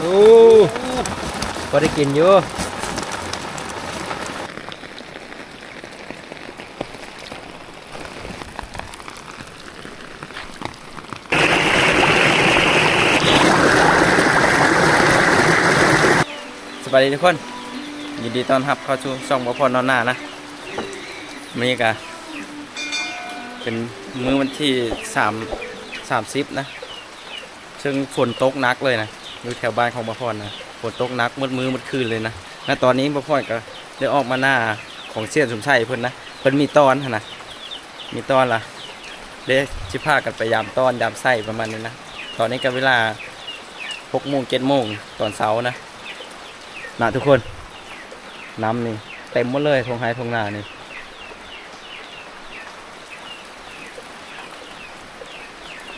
โอ้พอได้กินอยู่สวัสดีทุกคน ยินดีต้อนรับเข้าสู่ช่องบ่พอนอนหน้านะวันนี้ก็เป็นมื้อวันที่สามสามสิบนะ ซึ่งฝนตกนักเลยนะ อยู่แถวบ้านของบ่พรนะฝนตกหนักมืดมือมืดคืนเลยนะณตอนนี้บ่พรก็ได้ออกมาหน้าของเสียนสมชัยเพิ่นนะเพิ่นมีตอนนะมีตอนละเด้สิพากันไปยามตอนยามไส้ประมาณนี้นะตอนนี้ก็เวลาหกโมงเจ็ดโมงตอนเช้านะนะทุกคนน้ำนี่เต็มหมดเลยทงไฮทงนานี่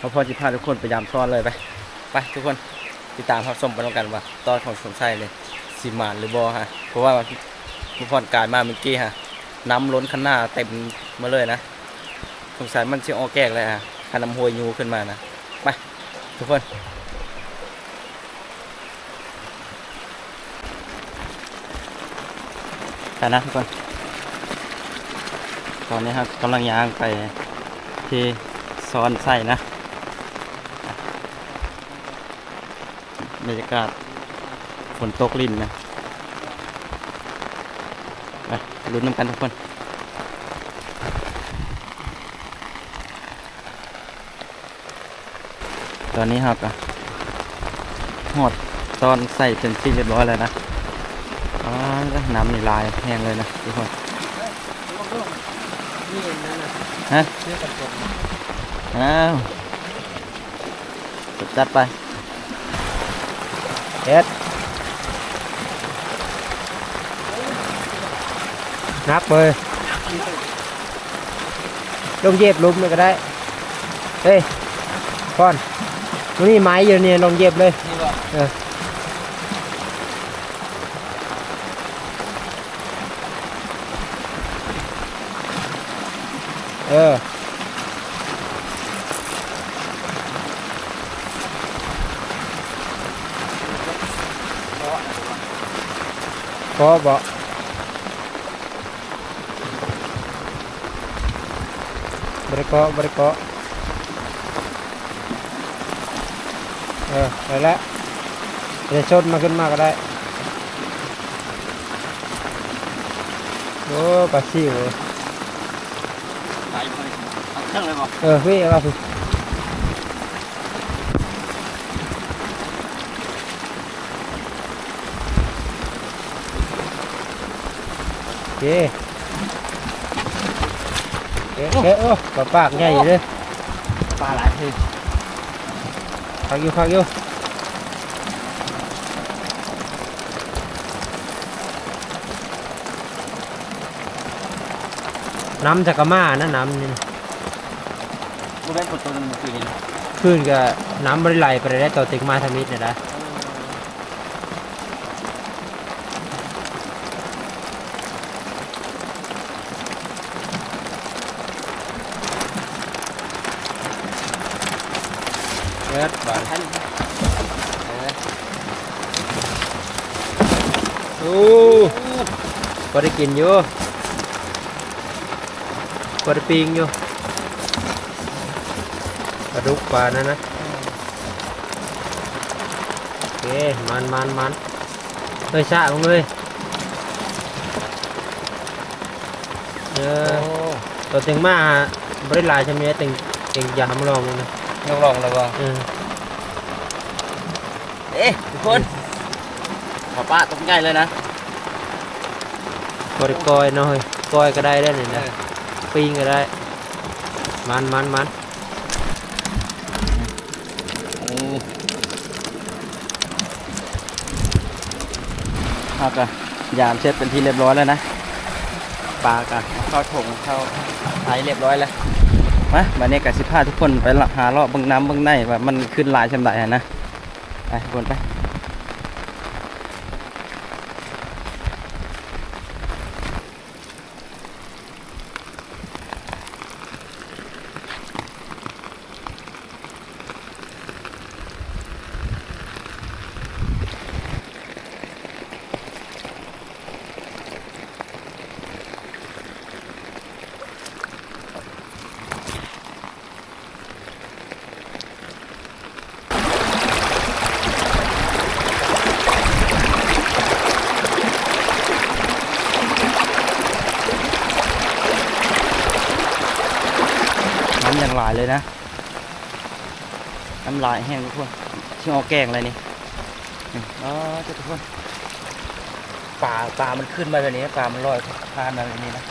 พอพอจิพาทุกคนไปยามซ้อนเลยไป ไปทุกคน ติดตามรับชมไปแล้วกันว่าตอนของสมชัยเลยสีมานหรือบอฮะเพราะว่ามุพรการมากเมื่อกี้ฮะน้ำล้นข้างหน้าเต็มมาเลยนะสงสัยมันจะออกแกกเลยฮะคันน้ำห้วยยูขึ้นมานะไปทุกคนไปนะทุกคน ตอนนี้ครับกำลังย่างไปที่ซ้อนไส้นะ บรรยากาศฝนตกลินนะไปลุ้นน้ำกันทุกคนตอนนี้ครับอะหอดตอนใส่จนที่เรียบร้อยแล้วนะอ๋อน้ำนี่ลายแห้งเลยนะทุกคนฮะเอกระโปรงอ้าวจัดไป เอ็ดนับเลยลงเย็บลุมเลยก็ได้เฮ้ยก่อนตรงนี้ไม้อยู่เนี่ยลงเย็บเลยนี่บ่เออเออ พอบอกบริเกาะบริเกาะเออไปแล้วเดี๋ยวชดมาขึ้นมาก็ได้โอ้ปลาซิวไปไปเอาเครื่องเลยบ่เออพี่เอาพี่โเคเอ๊ะเอ๊ะโอ้ปลาปากใหญ่อยู่เลยปลาหลายทีพักอยู่พักอยู่น้ำจากกะมานะน้ำนี่กูได้กดตัวนึงเมื่อคืนนี้นะขึ้นก็น้ำบริไหลไปได้ต่อติกมาทำนิดนะนะเอ็ดบาท ท่าน โอ้ก็ได้กินอยู่ก็ได้ปิงอยู่ปลาดุกปลานั่นนะโอเคมันมันมันเฮ้ยชะลงเลยเออตัวเต็งมาบริลายใช่ไหมเต็งเต็งยามลองมึงนะลองลองแล้วบ่เออเอ๊ะทุกคน ขอป้าตกง่ายเลยนะบริกอยเนาะเฮ้ยกอยก็ได้ได้เลยนะปิงก็ได้ มันมันมันโอ้เอากะยามเช็ดเป็นที่เรียบร้อยแล้วนะปลากะเอาเข้าถงเข้าไถเรียบร้อยแล้วมาวันนี้กะสิพาทุกคนไปละหาเลาะเบิ่งน้ำเบิ่งในว่ามันขึ้นหลายชำไดอะนะไปทุกคนไป ห ลายเลยนะ น้ำลายแห้งทุกคนที่ออกแกงอะไรนี่อ๋อเจ้าทุกคนปลาปลามันขึ้นมาแบบนี้ปลามันลอยผ่านมาแบบนี้นะ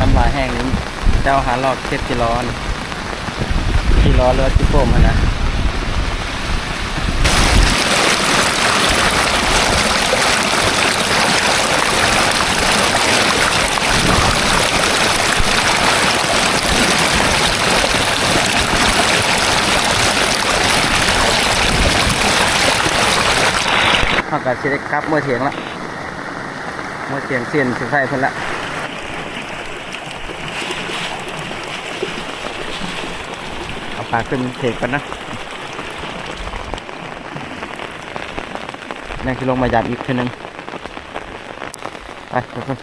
น้ำลายแห้งนี้เจ้าหาหลอกเทปที่ร้อนที่ร้อนหรือว่าที่โป่มนะ เขากับเช็คครับเมื่อเถียงละเมื่อเถียงเสียนสุดท้ายเพิ่นละเอาปลาขึ้นเถกกันนะนั่งที่ลงมายัดอีกทีหนึงไปทุกคน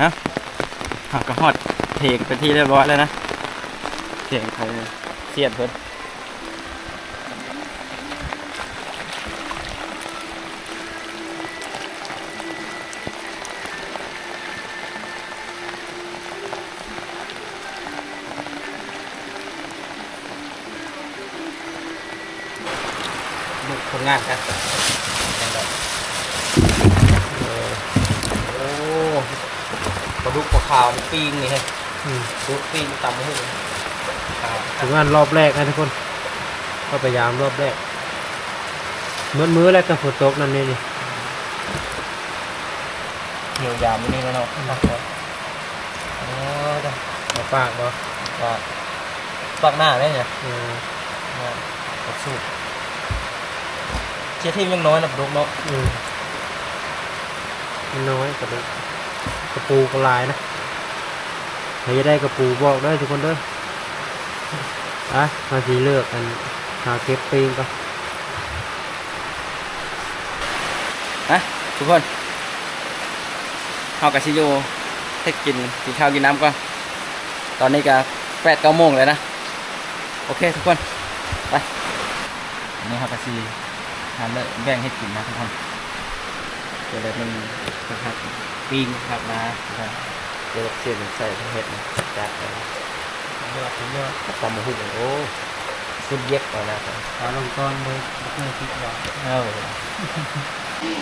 ฮะหักกระหอดเถกเป็นที่เรียบร้อยแล้วนะเถียงขอ งเสียดเพิ่นลูกคนงานครับโอ้ปลาดุกปลาขาวนี่ปิ้งนี่เฮ้ยอืมดุกปิ้งตำมือขาว ถึงงานรอบแรกนะทุกคน ก็พยายามรอบแรกเมื่อมื้อแรกก็ฝนตกนั่นนี่นี่เหี่ยวยามนี่แล้วเนาะนักเลยโอ้จ้ะมาปากบ่ว่าปักหน้าได้เนี่ยเออนะกระสูบเชี่ยที่ยังน้อยนะปลุกเนาะอืมมันน้อยกระดูกกระปูกระลายนะใครจะได้กระปูบอกได้ทุกคนเด้อ อะมาสีเลือกกันหาเก็บปีงก่อนนะทุกคนเอากระชิโยให้กินกินข้าวกินน้ำก่อนตอนนี้ก็แปดเก้าโมงเลยนะ โอเคทุกคน ไปอันนี้ครับกระชีทานเลยแบ่งให้กินนะทุกคนเดี๋ยวเลยมันนะครับปิ้งครับนะเดี๋ยวเสียนใส่เห็ดนะจัดไปย อดยอดตำมะฮุ่งโอ้สุดเย็บก่อนนะครับขาลงก้อนเลยเพื่อคิดว่าเออ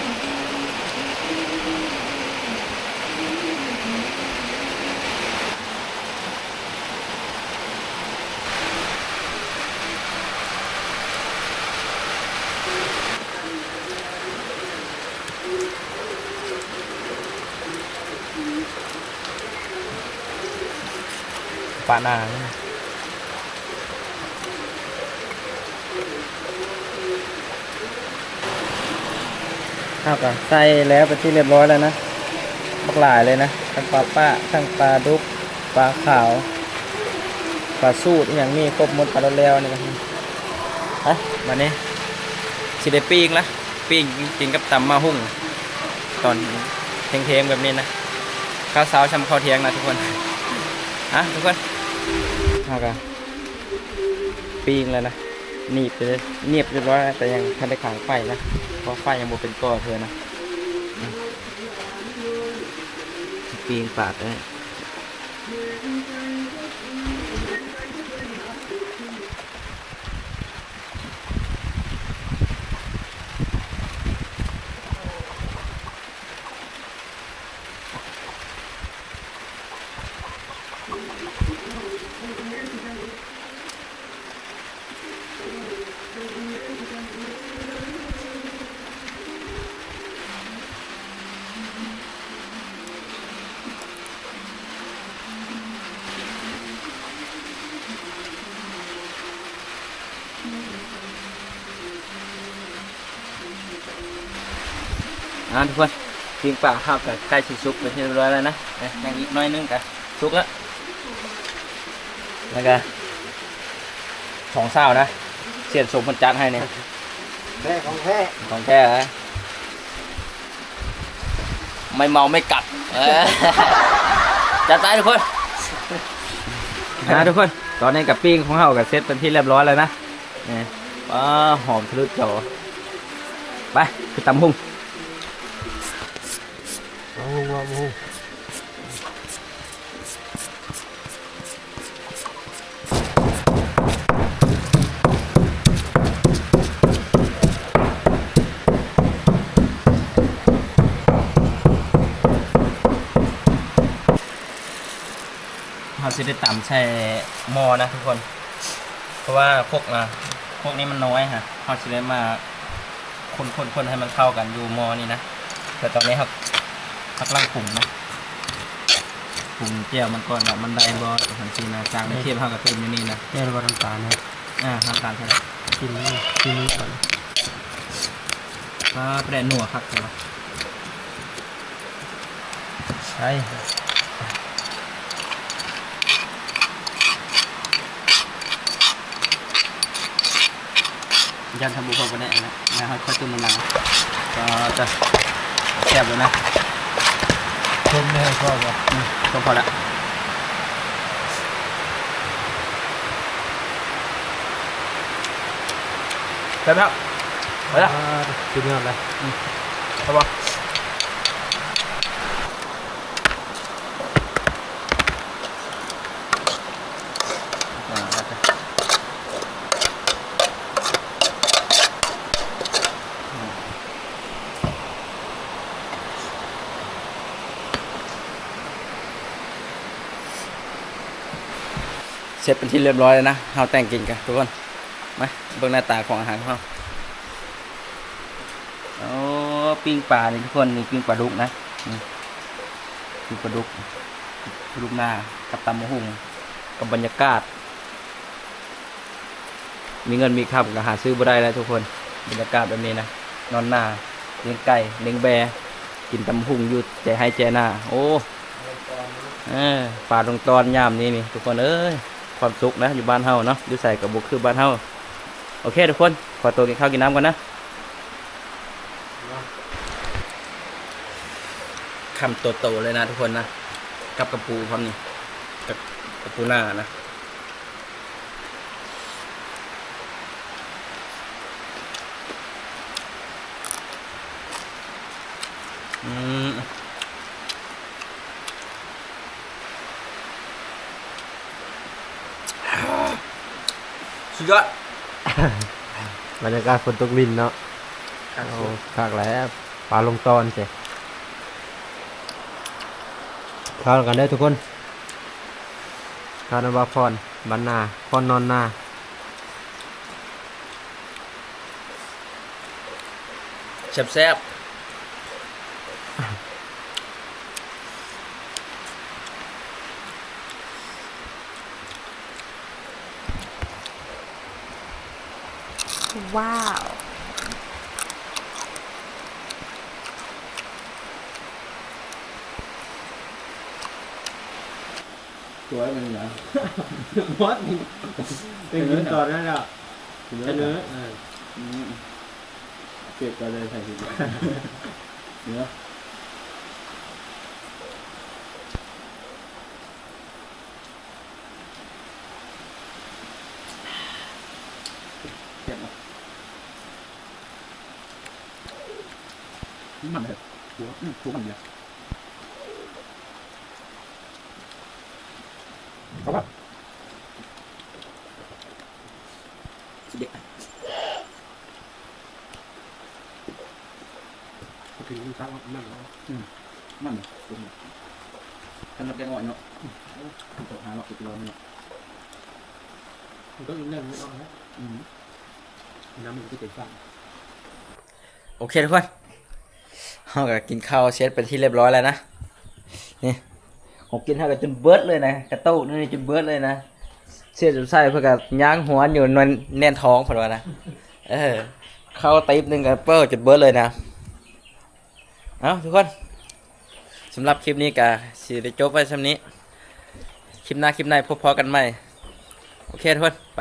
ปลาหนาเนี่ยข้าวกับใส่แล้วเป็นที่เรียบร้อยแล้วนะบักหลายเลยนะทั้งปลาป้าทั้งปลาดุกปลาขาวปลาสูตรอย่างนี้ครบหมดปลาแล้วนี่ครับไปมานี้สิได้ปิ้งละปิ้งกินกับตำมาหุ่ง ตอนเทงๆแบบนี้นะข้าวเช้าชำข้าวเทียงนะทุกคนอะทุกคน เอากันปิ้งแล้วนะหนีบไปเลยเนียบเรียบร้อยแล้วแต่ยังทันได้ขังไฟนะเพราะไฟยังบ่เป็นก้อเธอนะปีงปาดเลย อะทุกคนปิ้งปลาข้าวกับไก่ชิซุกไปนที่เรียบร้อยแล้วนะเอ้ยยังอีกหน้อยนึงกันซุกแล้วแล้วก็สองเศร้านะเสียนสมพันจัดให้เนี่ยแท้ของแท้ของแท้ฮะไม่เมาไม่กัดเออจัดไปทุกคนนะทุกคน ตอนนี้กับปิ้งของเฮากับเซตเป็นที่เรียบร้อยแล้วนะนี่ว้าหอมทะลุจอ ไปคือตำหุ่งเอาหุงเอาหุงเฮาสิได้ตำใส่หม้อนะทุกคน เพราะว่าพวกนะพวกนี้มันน้อยฮะเฮาสิได้มา คนคนคนให้มันเข้ากันอยู่หม้อนี่นะแต่ตอนนี้ครับพักล่างผุ่มนะผุ่มเจียวมันก่อนว่ามันได้บ่ทันทีนะจางไม่เทียบเฮากับเติมอยู่นี่นะแก้วน้ำตาลนะอ่าทำการใช่ไหมกินนี่กินนี่ก่อนก็แปรหนัวครับผมใช่ ยันทำบุพก็ได้นะนะครับข้าวต้มมะนาวก็จะแซ่บเลยนะต้มไม่ให้ชอบอะอืมก็พอละแซ่บแล้วไปละกินยอดเลยครับผ เสร็จเป็นที่เรียบร้อยแล้วนะเราแต่งกินกันทุกคนมาเบิ่งหน้าตาของอาหารของเราโอ้ปิ้งปลานี่ทุกคนนี่ปิ้งปลาดุกนะปิ้งปลาดุกปลาดุกหน้ากับตำมะฮุ่งกับบรรยากาศ มีเงินมีคำก็หาซื้อบ่ได้แล้วทุกคน บรรยากาศแบบนี้นะ นอนหน้าเลี้ยงไก่เลี้ยงแบกินตำมะฮุ่งอยู่ใจให้ใจหน้า โอ้เออปลาตรงตอนยามนี้นี่ทุกคนเอ้ย ความสุขนะอยู่บ้านเฮาเนาะอยู่ใส่กับบุกคือบ้านเฮาโอเคทุกคนขอตัวกินข้าวกินน้ำก่อนนะคำโตๆเลยนะทุกคนนะกับกระปูพร้อมนี่กับกระปูหน้านะอืม สุดยอด บรรยากาศฝนตกลินเนาะโอ้คักแล้วปลาลงตอนเจ้ข้าวกันได้อทุกคนข้าวนำบาพรบันนาพรนอนนาแซ่บ ว้าวๆตัวมันเหรอวัดเป็นกินตอนนั้นอะเนื้อเก็บก็เลยใส่ถุงเนื้อเก็บมา มันแบบหัวอืมหัวมันเนี่ยเอาปะสุดเด็ดถึงซักมันเนาะมันเหรอคุณขนาดแกงอ่อย เาะตกหาหลอกติดร้อนเนาะมันก็ยังเล่นไม่ออกนะอืมน้ำมันก็ติดฟังโอเคทุกคนข้าวเช็ดเป็นที่เรียบร้อยแล้วนะนี่ผมกินข้าวกันจนเบิร์ดเลยนะกระโต้นี่จนเบิร์ดเลยนะเสียจนไส้เพื่อกับย่างหัวอยู่นวลแน่นท้องผ่านวะนะเออเข้าวติ๊บหนึ่งกับเปิ้ลจนเบิร์ดเลยนะเอาทุกคนสำหรับคลิปนี้ก็สิได้จบไว้ช่ำนี้ คลิปหน้าคลิปในพบพอกันใหม่ โอเคทุกคนไป